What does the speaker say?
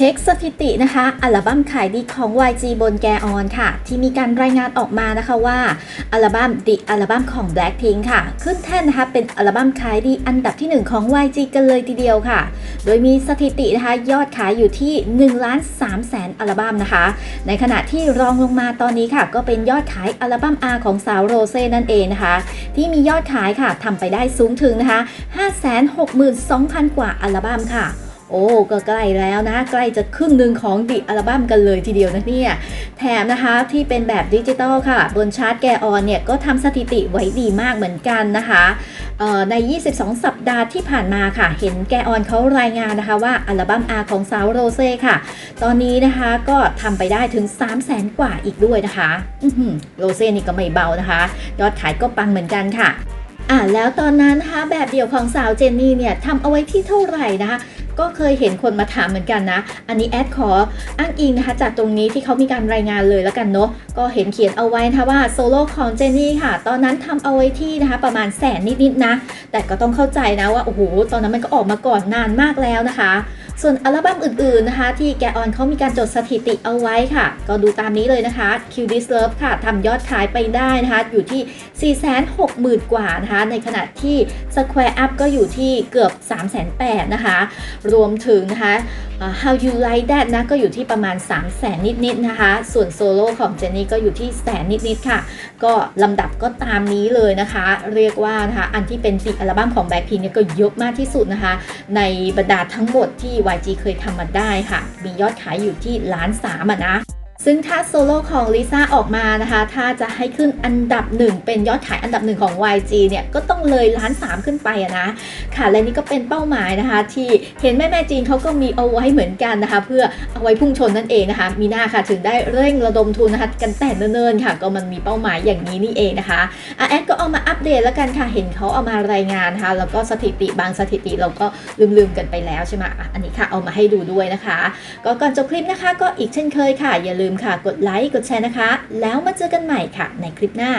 ช็คสถิตินะคะ อัลบั้มขายดีของ YG บนแกออนค่ะ ที่มีการรายงานออกมานะคะว่า อัลบั้ม The อัลบั้มของ Blackpink ค่ะ ขึ้นแท่นนะคะเป็นอัลบั้มขายดีอันดับที่ 1 ของ YG กันเลยทีเดียวค่ะ โดยมีสถิตินะคะยอดขายอยู่ที่1ล้าน3แสนอัลบั้มนะคะ ในขณะที่รองลงมาตอนนี้ค่ะ ก็เป็นยอดขายอัลบั้ม R ของสาวโรเซ่นั่นเองนะคะ ที่มียอดขายค่ะทำไปได้สูงถึงนะคะ562,000 กว่าอัลบั้มค่ะ โอ้ก็ใกล้แล้วนะ ใกล้จะครึ่งหนึ่งของดิอัลบั้มกันเลยทีเดียวนะเนี่ย แถมนะคะที่เป็นแบบดิจิตอลค่ะ บนชาร์ตแกออนเนี่ย ก็ทำสถิติไว้ดีมากเหมือนกันนะคะใน 22 สัปดาห์ที่ผ่านมาค่ะ เห็นแกออนเขารายงานนะคะว่าอัลบั้ม R ของสาวโรเซ่ค่ะ ตอนนี้นะคะก็ทำไปได้ถึง 3 0 0แสนกว่าอีกด้วยนะคะโรเซ่นี่ก็ไม่เบานะคะ ยอดขายก็ปังเหมือนกันค่ะอะแล้วตอนนั้นนะคะแบบเดี่ยวของสาวเจนนี่เนี่ยทำเอาไว้ที่เท่าไหร่นะคะ ก็เคยเห็นคนมาถามเหมือนกันนะ อันนี้แอดขออ้างอิงนะคะจากตรงนี้ที่เขามีการรายงานเลยแล้วกันเนาะ ก็เห็นเขียนเอาไว้นะคะว่าโซโล่ของเจนนี่ค่ะ ตอนนั้นทำเอาไว้ที่นะคะประมาณแสนนิดๆนะ แต่ก็ต้องเข้าใจนะว่าโอ้โหตอนนั้นมันก็ออกมาก่อนนานมากแล้วนะคะ ส่วนอัลบั้มอื่นๆนะคะ ที่แกออนเขามีการจดสถิติเอาไว้ค่ะ ก็ดูตามนี้เลยนะคะ Q Dis Love ค่ะทำยอดขายไปได้นะคะ อยู่ที่ 460,000 กว่านะคะ ในขณะที่ Square Up ก็อยู่ที่เกือบ 300,000นะคะ รวมถึงนะคะ How You Like That นะ ก็อยู่ที่ประมาณ 3 0 0แสนนิดๆนะคะ ส่วนโซโล่ของเจนนี่ก็อยู่ที่แสนนิดๆค่ะ ก็ลำดับก็ตามนี้เลยนะคะ เรียกว่านะคะ อันที่เป็นติอัลบั้มของ Blackpink เนี่ยก็เยอะมากที่สุดนะคะ ในบรรดาทั้งหมดที่ YG เคยทำมาได้ค่ะ มียอดขายอยู่ที่ล้านสามอะนะ ซึ่งถ้าโซโล่ของลิซ่าออกมานะคะ ถ้าจะให้ขึ้นอันดับหนึ่งเป็นยอดขายอันดับหนึ่งของ YG เนี่ย ก็ต้องเลยล้านสามขึ้นไปอะนะ ค่ะ และนี่ก็เป็นเป้าหมายนะคะ ที่เห็นแม่แม่จีนเขาก็มีเอาไว้เหมือนกันนะคะ เพื่อเอาไว้พุ่งชนนั่นเองนะคะ มีหน้าค่ะถึงได้เร่งระดมทุนนะคะกันแต่เนิ่นๆค่ะ ก็มันมีเป้าหมายอย่างนี้นี่เองนะคะอะแอดก็เอามาอัปเดตแล้วกันค่ะ เห็นเขาเอามารายงานนะคะ แล้วก็สถิติบางสถิติเราก็ลืมๆกันไปแล้วใช่ไหมอันนี้ค่ะเอามาให้ดูด้วยนะคะ ก็ก่อนจบคลิปนะคะ ก็อีกเช่นเคยค่ะอย่าลืมค่ะกดไลค์กดแชร์นะคะ แล้วมาเจอกันใหม่ค่ะในคลิปหน้า